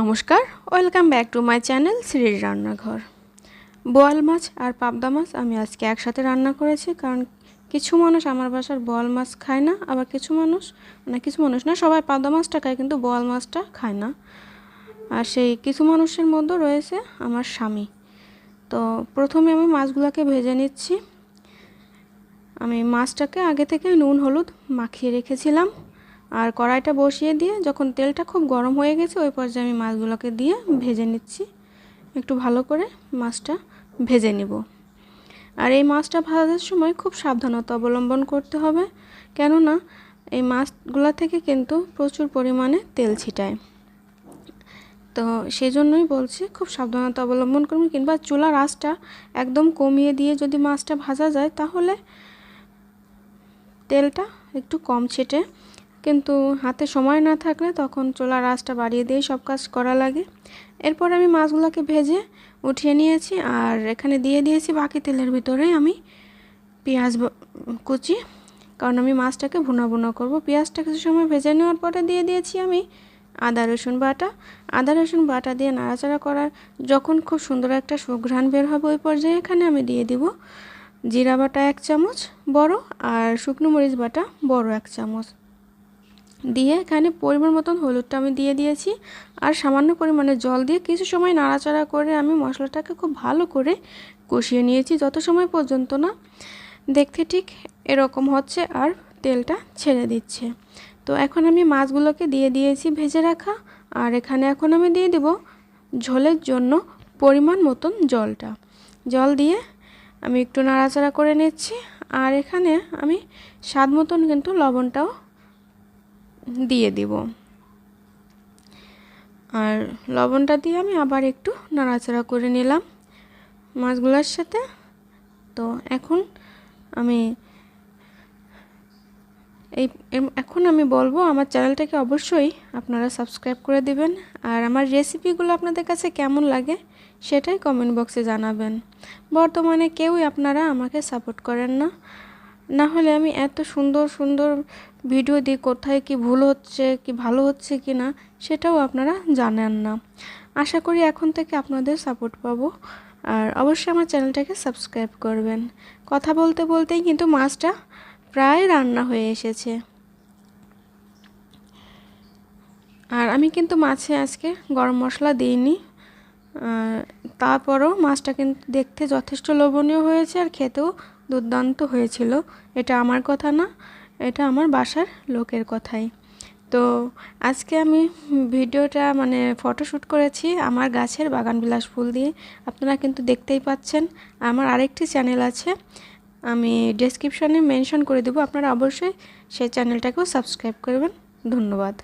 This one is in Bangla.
নমস্কার, welcome back to my channel শ্রীর রান্নাঘর। বোয়াল মাছ আর পাবদা মাছ আমি আজকে একসাথে রান্না করেছি, কারণ কিছু মানুষ আমার বাসার বোয়াল মাছ খায় না, আবার কিছু মানুষ মানে কিছু মানুষ না, সবাই পাবদা মাছটা খায়, কিন্তু বোয়াল মাছটা খায় না। আর সেই কিছু মানুষের মধ্যে রয়েছে আমার স্বামী। তো প্রথমে আমি মাছগুলোকে ভেজে নিচ্ছি। আমি মাছটাকে আগে থেকে নুন, হলুদ মাখিয়ে রেখেছিলাম। আর কড়াইটা বসিয়ে দিয়ে যখন তেলটা খুব গরম হয়ে গেছে, ওই পর্যায়ে আমি মাছগুলোকে দিয়ে ভেজে নিচ্ছি। একটু ভালো করে মাছটা ভেজে নিব। আর এই মাছটা ভাজার সময় খুব সাবধানতা অবলম্বন করতে হবে, কেননা এই মাছগুলো থেকে কিন্তু প্রচুর পরিমাণে তেল ছিটায়। তো সেই জন্যই বলছি, খুব সাবধানতা অবলম্বন করবেন, কিংবা চুলার আঁচটা একদম কমিয়ে দিয়ে যদি মাছটা ভাজা যায়, তাহলে তেলটা একটু কম ছেটে কিন্তু হাতে সময় না থাকলে তখন চোলা আঁচটা বাড়িয়ে দিয়ে সব কাজ করা লাগে। এরপর আমি মাছগুলোকে ভেজে উঠিয়ে নিয়েছি আর এখানে দিয়ে দিয়েছি বাকি তেলের ভিতরে আমি পেঁয়াজ কুচি। কারণ আমি মাছটাকে ভুনা ভুনা করব। পেঁয়াজটা কিছু সময় ভেজে নেওয়ার পরে দিয়ে দিয়েছি আমি আদা, রসুন বাটা। আদা, রসুন বাটা দিয়ে নাড়াচাড়া করার যখন খুব সুন্দর একটা সুঘ্রাণ বের হবে ওই পর্যায়ে এখানে আমি দিয়ে দিব জিরা বাটা এক চামচ বড় আর শুকনো মরিচ বাটা বড় এক চামচ। দিয়ে এখানে পরিমাণ মতন হলুদটা আমি দিয়ে দিয়েছি। আর সামান্য পরিমাণে জল দিয়ে কিছু সময় নাড়াচাড়া করে আমি মশলাটাকে খুব ভালো করে কষিয়ে নিয়েছি, যত সময় পর্যন্ত না দেখতে ঠিক এরকম হচ্ছে আর তেলটা ছেড়ে দিচ্ছে। তো এখন আমি মাছগুলোকে দিয়ে দিয়েছি ভেজে রাখা। আর এখানে এখন আমি দিয়ে দেব ঝোলের জন্য পরিমাণ মতন জলটা। জল দিয়ে আমি একটু নাড়াচাড়া করে নিচ্ছি। আর এখানে আমি স্বাদ মতন কিন্তু লবণটাও দিয়ে দিব। আর লবণটা দিয়ে আমি আবার একটু নাড়াচাড়া করে নিলাম মাছগুলোর সাথে। তো এখন আমি এই এখন আমি বলব আমার চ্যানেলটাকে অবশ্যই আপনারা সাবস্ক্রাইব করে দিবেন। আর আমার রেসিপিগুলো আপনাদের কাছে কেমন লাগে সেটাই কমেন্ট বক্সে জানাবেন। বর্তমানে কেউই আপনারা আমাকে সাপোর্ট করেন না। না হলে আমি এত সুন্দর সুন্দর ভিডিও দিই, কোথায় কি ভুল হচ্ছে, কি ভালো হচ্ছে কি না সেটাও আপনারা জানেন না। আশা করি এখন থেকে আপনাদের সাপোর্ট পাবো। আর অবশ্যই আমার চ্যানেলটাকে সাবস্ক্রাইব করবেন। কথা বলতে বলতেই কিন্তু মাছটা প্রায় রান্না হয়ে এসেছে। আর আমি কিন্তু মাছে আজকে গরম মশলা দিইনি। তারপরও মাছটা কিন্তু দেখতে যথেষ্ট লোভনীয় হয়েছে আর খেতেও দুর্দান্ত হয়েছিল। এটা আমার কথা না, এটা আমার বাসার লোকের কথাই। তো আজকে আমি ভিডিওটা মানে ফটোশ্যুট করেছি আমার গাছের বাগান বিলাস ফুল দিয়ে। আপনারা কিন্তু দেখতেই পাচ্ছেন, আমার আরেকটি চ্যানেল আছে, আমি ডেসক্রিপশানে মেনশন করে দেবো। আপনারা অবশ্যই সেই চ্যানেলটাকেও সাবস্ক্রাইব করবেন। ধন্যবাদ।